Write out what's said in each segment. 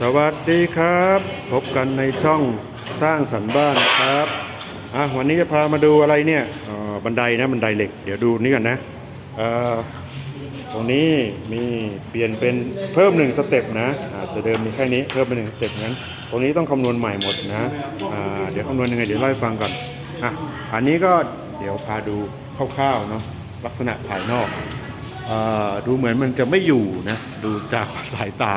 สวัสดีครับ พบกันในช่องสร้างสรรค์บ้านครับอะวันนี้จะพามาดูอะไรเนี่ยบันไดนะบันไดเหล็ก เดี๋ยวดูนี่กันนะตรงนี้มีเปลี่ยนเป็นเพิ่มหนึ่งสเต็ปนะแต่เดิมมีแค่นี้เพิ่มเป็นหนึ่งสเต็ปงั้น ตรงนี้ต้องคำนวณใหม่หมดนะเดี๋ยวคำนวณยังไงเดี๋ยวเล่าให้ฟังก่อนอะอันนี้ก็เดี๋ยวพาดูคร่าวๆเนาะลักษณะภายนอกอดูเหมือนมันจะไม่อยู่นะ ดูจากสายตา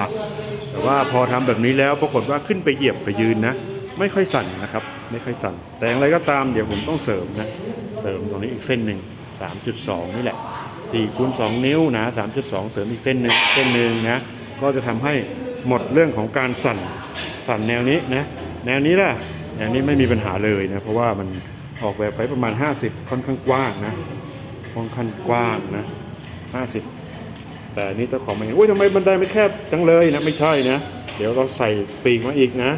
แต่ว่าพอทำแบบนี้แล้วปรากฏว่าขึ้นไปเหยียบไปยืนนะ ไม่ค่อยสั่นนะครับ ไม่ค่อยสั่น แต่อย่างไรก็ตามเดี๋ยวผมต้องเสริมนะ เสริมตรงนี้อีกเส้นหนึ่ง3.2 นี่แหละ4คูณ2นิ้วนะ3.2 เสริมอีกเส้นหนึ่งเส้นหนึ่งนะ ก็จะทำให้หมดเรื่องของการสั่น สั่นแนวนี้นะ แนวนี้ล่ะ แนวนี้ไม่มีปัญหาเลยนะ เพราะว่ามันออกแบบไปประมาณ 50 ค่อนข้างกว้างนะ ค่อนข้างกว้างนะ 50 แต่นนี้เจ้าของมาเห็นโอ้ยทำไมบันไดไม่แคบจังเลยนะไม่ใช่นะ เดี๋ยวเราใส่ปีกมาอีกนะ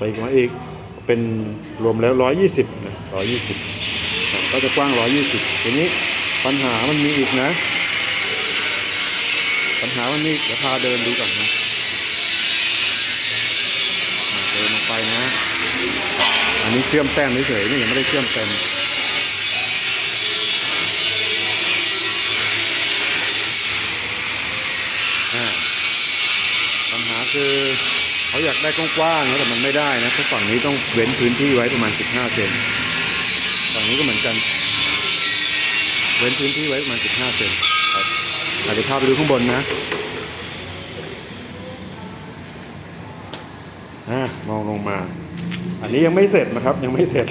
ปีกมาอีกเป็นรวมแล้ว 120นะ120อะก็จะกว้าง 120 ทีนี้ปัญหามันมีอีกนะ ปัญหามันมีเดี๋ยวพาเดินดูก่อนนะอะเดินลงไปนะ อันนี้เชื่อมแต้มเฉยๆนี่ยังไม่ได้เชื่อมเต็ม อ่าปัญหาคือ เขาอยากได้กว้างๆนะแต่มันไม่ได้นะเพราะฝั่งนี้ต้องเว้นพื้นที่ไว้ประมาณ 15 เซนฝั่งนี้ก็เหมือนกัน เว้นพื้นที่ไว้ประมาณ 15 เซนครับอาจจะพาไปดูข้างบนนะมองลงมา อันนี้ยังไม่เสร็จนะครับยังไม่เสร็จ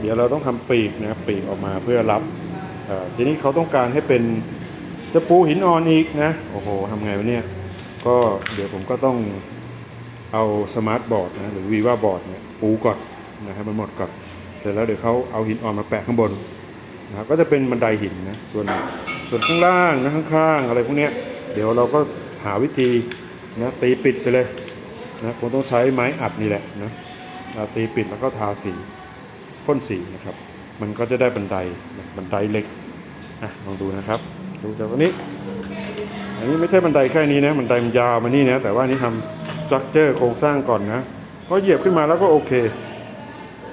เดี๋ยวเราต้องทำปีกนะครับปีกออกมาเพื่อรับทีนี้เขาต้องการให้เป็นจะปูหินอ่อนอีกนะโอ้โหทำไงวะเนี่ยก็เดี๋ยวผมก็ต้อง เอาสมาร์ทบอร์ดนะหรือวีว่าบอร์ดเนี่ยปูก่อนนะครับมันหมดก่อนเสร็จแล้วเดี๋ยวเขาเอาหินอ่อนมาแปะข้างบนนะครับก็จะเป็นบันไดหินนะส่วนส่วนข้างล่างนะข้างๆอะไรพวกเนี้ยเดี๋ยวเราก็หาวิธีนะตีปิดไปเลยนะคงต้องใช้ไม้อัดนี่แหละนะตีปิดแล้วก็ทาสีพ่นสีนะครับ มันก็จะได้บันไดบันไดเล็กอะลองดูนะครับดูจากตรงนี้ อันนี้ไม่ใช่บันไดแค่นี้นะบันไดมันยาวมานี่นะแต่ว่านนี้ทำสตรัคเจอร์โครงสร้างก่อนนะก็เหยียบขึ้นมาแล้วก็โอเค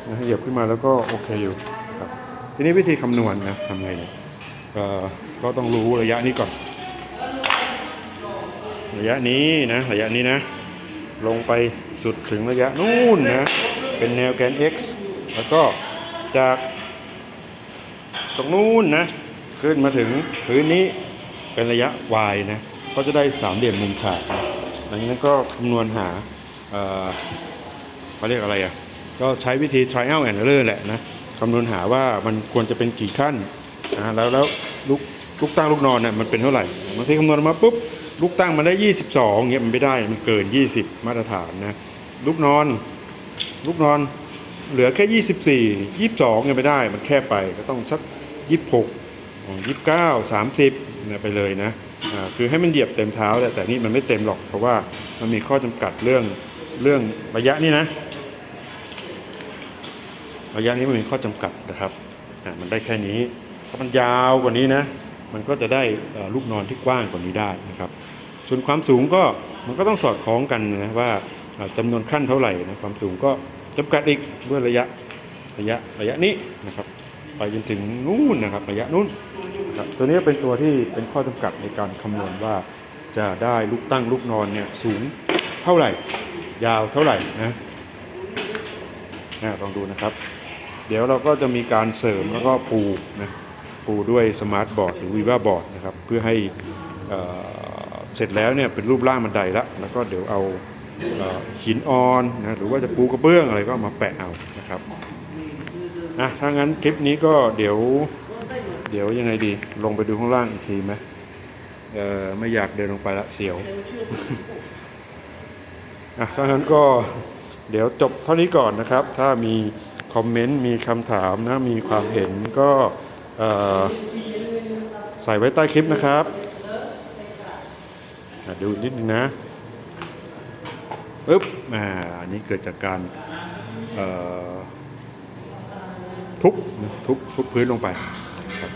นะเหยียบขึ้นมาแล้วก็โอเคอยู่ครับ ทีนี้วิธีคำนวณนะทำไงเนี่ยเออก็ต้องรู้ระยะนี้ก่อน ระยะนี้นะระยะนี้นะ ลงไปสุดถึงระยะนู่นนะ เป็นแนวแกน x แล้วก็จากตรงนู้นนะ ขึ้นมาถึงพื้นนี้ เป็นระยะ y นะ ก็จะได้สามเหลี่ยมมุมฉากนะดังนั้นก็คำนวณหาเขาเรียกอะไรอะ ก็ใช้วิธี trial and error แหละนะคำนวณหาว่ามันควรจะเป็นกี่ขั้นนะแล้วแล้วลูกลูกตั้งลูกนอนเนี่ยมันเป็นเท่าไหร่บางทีคำนวณมาปุ๊บลูกตั้งมันได้ 22เงี้ยมันไม่ได้มันเกิน 20 มาตรฐานนะลูกนอน ลูกนอนเหลือแค่ 24 22ยังไม่ได้ มันแค่ไปก็ต้องสัก 26 29 30เนี่ยไปเลยนะคือให้มันเหยียบเต็มเท้าแหละแต่นี่มันไม่เต็มหรอกเพราะว่ามันมีข้อจำกัดเรื่องเรื่องระยะนี่นะ ระยะนี้มันมีข้อจำกัดนะครับมันได้แค่นี้ถ้ามันยาวกว่านี้นะมันก็จะได้ลูกนอนที่กว้างกว่านี้ได้นะครับ ส่วนความสูงก็มันก็ต้องสอดคล้องกันนะว่าเอ่อจำนวนขั้นเท่าไหร่นะความสูงก็จำกัดอีกด้วยระยะระยะระยะนี้นะครับ ไปจนถึงนู่นนะครับระยะนู้นครับตัวนี้เป็นตัวที่เป็นข้อจำกัดในการคำนวณว่าจะได้ลูกตั้งลูกนอนเนี่ยสูงเท่าไหร่ ยาวเท่าไหร่นะนะลองดูนะครับ เดี๋ยวเราก็จะมีการเสริมแล้วก็ปูนะปูด้วยสมาร์ทบอร์ดหรือวีว่าบอร์ดนะครับเพื่อให้เอ่อเสร็จแล้วเนี่ยเป็นรูปร่างบันไดละแล้วก็เดี๋ยวเอาหินออนนะหรือว่าจะปูกระเบื้องอะไรก็มาแปะเอานะครับ อะถ้างั้นคลิปนี้ก็เดี๋ยว เดี๋ยวยังไงดี ลงไปดูข้างล่างอีกทีไหมเออไม่อยากเดินลงไปละเสียวอะถ้างั้นก็เดี๋ยวจบเท่านี้ก่อนนะครับ ถ้ามีคอมเมนต์มีคำถามนะ มีความเห็นก็เอ่อใส่ไว้ใต้คลิปนะครับอะดูนิดนึงนะปึ๊บอ่าอันนี้เกิดจากการเอ่อ ทุบทุบทุบพื้นลงไปครับ